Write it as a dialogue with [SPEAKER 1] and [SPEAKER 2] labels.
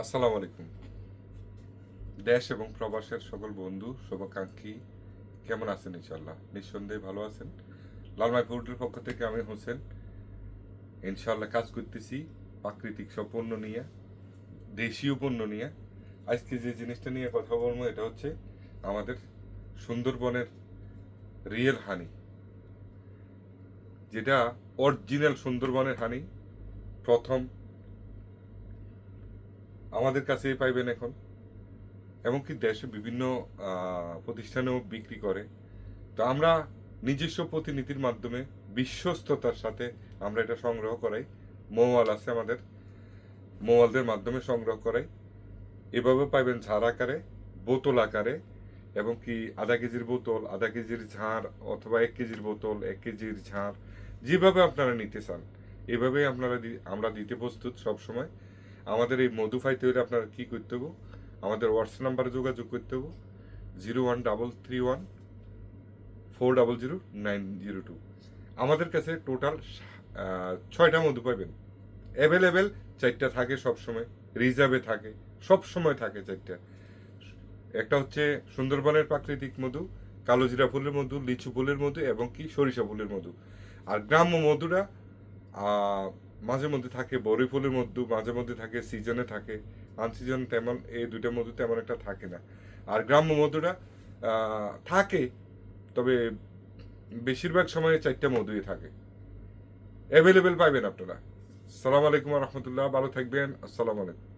[SPEAKER 1] আসসালামু আলাইকুম। দেশ এবং প্রবাসের সকল বন্ধু, শুভাকাঙ্ক্ষী, কেমন আছেন ইনশাল্লাহ নিঃসন্দেহে ভালো আছেন। লালমাই ফুডের পক্ষ থেকে আমি হোসেন। ইনশাল্লাহ কাজ করতেছি প্রাকৃতিক সব পণ্য নিয়ে, দেশীয় পণ্য নিয়ে। আজকে যে জিনিসটা নিয়ে কথা বলব এটা হচ্ছে আমাদের সুন্দরবনের রিয়েল হানি। যেটা অরিজিনাল সুন্দরবনের হানি, প্রথম আমাদের কাছেই পাইবেন এখন। এমনকি দেশে বিভিন্ন প্রতিষ্ঠানেও বিক্রি করে। তো আমরা নিজস্ব প্রতিনিধির মাধ্যমে বিশ্বস্ততার সাথে আমরা এটা সংগ্রহ করাই। মৌয়াল আছে আমাদের। মৌয়ালদের মাধ্যমে সংগ্রহ করাই। এভাবে পাইবেন ঝাড় আকারে, বোতল আকারে, এবং কি আধা কেজির বোতল, আধা কেজির ঝাড়, অথবা এক কেজির বোতল, এক কেজির ঝাড়, যেভাবে আপনারা নিতে চান। এভাবেই আপনারা আমরা দিতে প্রস্তুত সব সময় আমাদের এই মধু পাইতে হলে আপনারা কি করতে হবে? আমাদের হোয়াটসঅ্যাপ নাম্বারে যোগাযোগ করতে হবে। Zero one double three one four double zero nine zero two আমাদের কাছে টোটাল ছয়টা মধু পাবেন। অ্যাভেলেবেল চারটা থাকে সব সময় রিজার্ভে থাকে সব সময় থাকে চারটা। একটা হচ্ছে সুন্দরবনের প্রাকৃতিক মধু কালোজিরা ফুলের মধু, লিচু ফুলের মধু এবং কি সরিষা ফুলের মধু। আর গ্রাম্য মধুরা মাঝে মধ্যে থাকে বড়ি ফুলের মধু মাঝে মধ্যে থাকে সিজনে থাকে। আনসিজন তেমন, এই দুইটার মধ্যে তেমন একটা থাকে না। আর গ্রাম্য মধুটা থাকে, তবে বেশিরভাগ সময়ে চারটা মধুই থাকে। অ্যাভেলেবেল পাইবেন আপনারা। সালাম আলাইকুম রহমতুল্লাহ। ভালো থাকবেন। আসসালামু আলাইকুম।